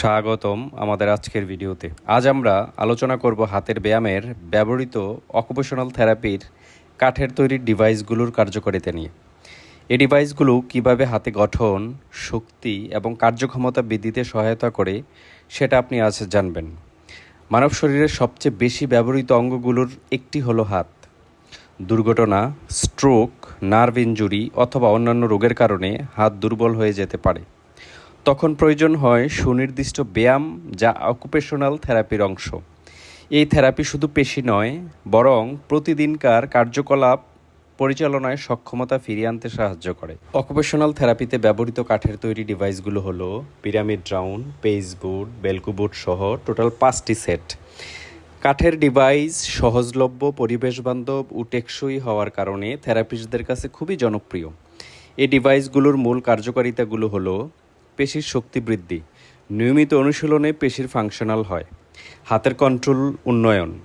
স্বাগতম আমাদের আজকের ভিডিওতে। আজ আমরা আলোচনা করব হাতের ব্যায়ামের ব্যবহৃত অকুপেশনাল থেরাপির কাঠের তৈরি ডিভাইসগুলোর কার্যকারিতা নিয়ে। এই ডিভাইসগুলো কীভাবে হাতে গঠন, শক্তি এবং কার্যক্ষমতা বৃদ্ধিতে সহায়তা করে সেটা আপনি আজ জানবেন। মানব শরীরের সবচেয়ে বেশি ব্যবহৃত অঙ্গগুলোর একটি হলো হাত। দুর্ঘটনা স্ট্রোক নার্ভ ইনজুরি অথবা অন্যান্য রোগের কারণে হাত দুর্বল হয়ে যেতে পারে। তখন প্রয়োজন হয় সুনির্দিষ্ট ব্যায়াম যা অকুপেশনাল থেরাপির অংশ। এই থেরাপি শুধু পেশি নয়, বরং প্রতিদিনকার কার্যকলাপ পরিচালনায় সক্ষমতা ফিরিয়ে আনতে সাহায্য করে। অকুপেশনাল থেরাপিতে ব্যবহৃত কাঠের তৈরি ডিভাইসগুলো হলো পিরামিড রাউন্ড পেসবোর্ড বেলকুবোর্ড সহ টোটাল পাঁচটি সেট। কাঠের ডিভাইস সহজলভ্য পরিবেশ বান্ধব ও টেকসই হওয়ার কারণে থেরাপিস্টদের কাছে খুবই জনপ্রিয়। এই ডিভাইসগুলোর মূল কার্যকারিতাগুলো হলো পেশির শক্তি বৃদ্ধি, নিয়মিত অনুশীলনে পেশির ফাংশনাল হয়। হাতের কন্ট্রোল উন্নয়ন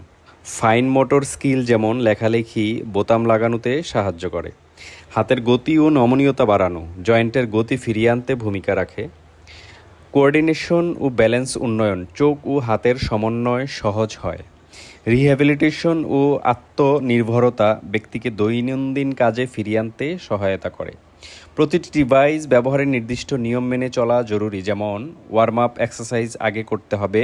ফাইন মোটর স্কিল যেমন লেখালেখি, বোতাম লাগানোতে সাহায্য করে। হাতের গতি ও নমনীয়তা বাড়ানো জয়েন্টের গতি ফিরিয়ে আনতে ভূমিকা রাখে। কোঅর্ডিনেশন ও ব্যালেন্স উন্নয়ন, চোখ ও হাতের সমন্বয় সহজ হয়। রিহ্যাবিলিটেশন ও আত্মনির্ভরতা ব্যক্তিকে দৈনন্দিন কাজে ফিরিয়ে আনতে সহায়তা করে। প্রতিটি ডিভাইস ব্যবহারের নির্দিষ্ট নিয়ম মেনে চলা জরুরি, যেমন ওয়ার্ম আপ এক্সারসাইজ আগে করতে হবে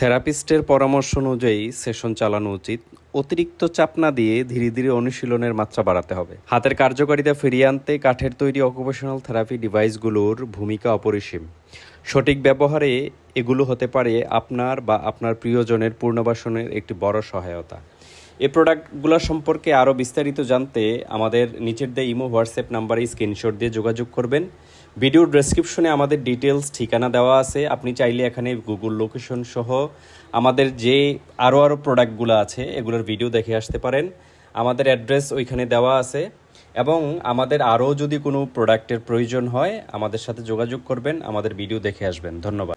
থেরাপিস্টের পরামর্শ অনুযায়ী সেশন চালানো উচিত, অতিরিক্ত চাপ না দিয়ে ধীরে ধীরে অনুশীলনের মাত্রা বাড়াতে হবে। হাতের কার্যকারিতা ফিরিয়ে আনতে কাঠের তৈরি অকুপেশনাল থেরাপি ডিভাইসগুলোর ভূমিকা অপরিসীম। সঠিক ব্যবহারে এগুলো হতে পারে আপনার বা আপনার প্রিয়জনের পূর্ণবাসনের একটি বড় সহায়তা। এই প্রোডাক্টগুলো সম্পর্কে আরও বিস্তারিত জানতে আমাদের নিচের দিয়ে ইমো, হোয়াটসঅ্যাপ নাম্বারে স্ক্রিনশট দিয়ে যোগাযোগ করবেন। ভিডিওর ডেসক্রিপশনে আমাদের ডিটেলস ঠিকানা দেওয়া আছে। আপনি চাইলে এখানে গুগল লোকেশন সহ আমাদের যে আরও আরও প্রোডাক্টগুলো আছে, এগুলোর ভিডিও দেখে আসতে পারেন। আমাদের অ্যাড্রেস ওইখানে দেওয়া আছে। এবং আমাদের আরও যদি কোনো প্রোডাক্টের প্রয়োজন হয়, আমাদের সাথে যোগাযোগ করবেন, আমাদের ভিডিও দেখে আসবেন। ধন্যবাদ।